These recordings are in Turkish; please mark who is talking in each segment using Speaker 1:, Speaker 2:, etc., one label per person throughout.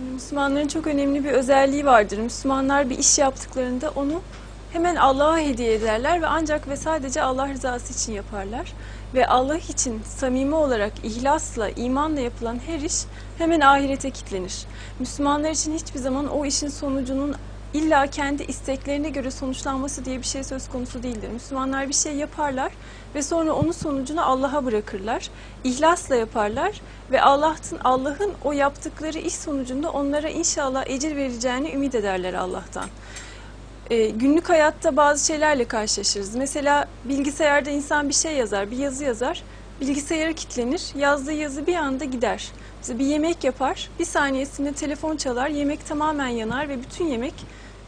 Speaker 1: Şimdi Müslümanların çok önemli bir özelliği vardır. Müslümanlar bir iş yaptıklarında onu hemen Allah'a hediye ederler ve ancak ve sadece Allah rızası için yaparlar. Ve Allah için samimi olarak ihlasla, imanla yapılan her iş hemen ahirete kilitlenir. Müslümanlar için hiçbir zaman o işin sonucunun illa kendi isteklerine göre sonuçlanması diye bir şey söz konusu değildir. Müslümanlar bir şey yaparlar ve sonra onun sonucunu Allah'a bırakırlar. İhlasla yaparlar ve Allah'ın Allah'ın o yaptıkları iş sonucunda onlara inşallah ecir vereceğini ümit ederler Allah'tan. Ee, günlük hayatta bazı şeylerle karşılaşırız. Mesela bilgisayarda insan bir şey yazar, bir yazı yazar. Bilgisayara kilitlenir, yazdığı yazı bir anda gider. Mesela bir yemek yapar, bir saniyesinde telefon çalar, yemek tamamen yanar ve bütün yemek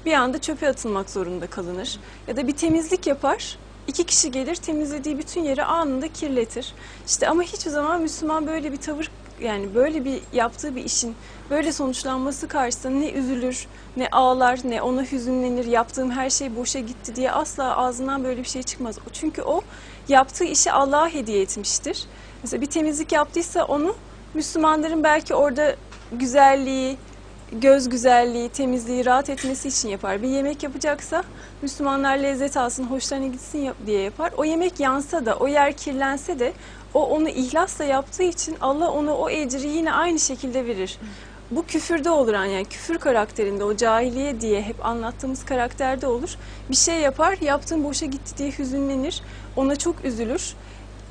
Speaker 1: bir anda çöpe atılmak zorunda kalınır. Ya da bir temizlik yapar, iki kişi gelir temizlediği bütün yeri anında kirletir. İşte ama hiçbir zaman Müslüman böyle bir tavır yani böyle bir yaptığı bir işin böyle sonuçlanması karşısında ne üzülür, ne ağlar, ne ona hüzünlenir, yaptığım her şey boşa gitti diye asla ağzından böyle bir şey çıkmaz. Çünkü o yaptığı işi Allah'a hediye etmiştir. Mesela bir temizlik yaptıysa onu Müslümanların belki orada güzelliği, göz güzelliği, temizliği, rahat etmesi için yapar. Bir yemek yapacaksa Müslümanlar lezzet alsın, hoşlarına gitsin diye yapar. O yemek yansa da, o yer kirlense de o onu ihlasla yaptığı için Allah ona o ecri yine aynı şekilde verir. Bu küfürde olur yani küfür karakterinde o cahiliye diye hep anlattığımız karakterde olur. Bir şey yapar, yaptığın boşa gitti diye hüzünlenir, ona çok üzülür.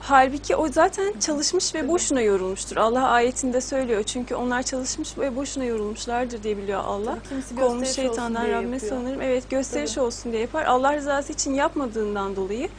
Speaker 1: Halbuki o zaten çalışmış ve boşuna yorulmuştur. Allah ayetinde söylüyor. Çünkü onlar çalışmış ve boşuna yorulmuşlardır diye biliyor Allah.
Speaker 2: Kimisi
Speaker 1: Kovmuş şeytandan Rabbime sanırım. Evet gösteriş
Speaker 2: Tabii.
Speaker 1: olsun diye yapar. Allah rızası için yapmadığından dolayı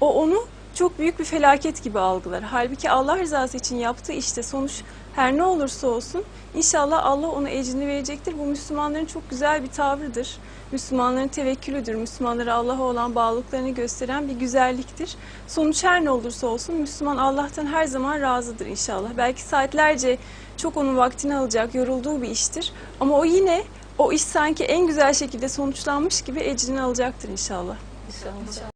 Speaker 1: o onu çok büyük bir felaket gibi algılar. Halbuki Allah rızası için yaptığı işte sonuç her ne olursa olsun inşallah Allah ona ecrini verecektir. Bu Müslümanların çok güzel bir tavrıdır. Müslümanların tevekkülüdür. Müslümanlara Allah'a olan bağlılıklarını gösteren bir güzelliktir. Sonuç her ne olursa olsun Müslüman Allah'tan her zaman razıdır inşallah. Belki saatlerce çok onun vaktini alacak, yorulduğu bir iştir. Ama o yine o iş sanki en güzel şekilde sonuçlanmış gibi ecrini alacaktır inşallah.
Speaker 2: İnşallah.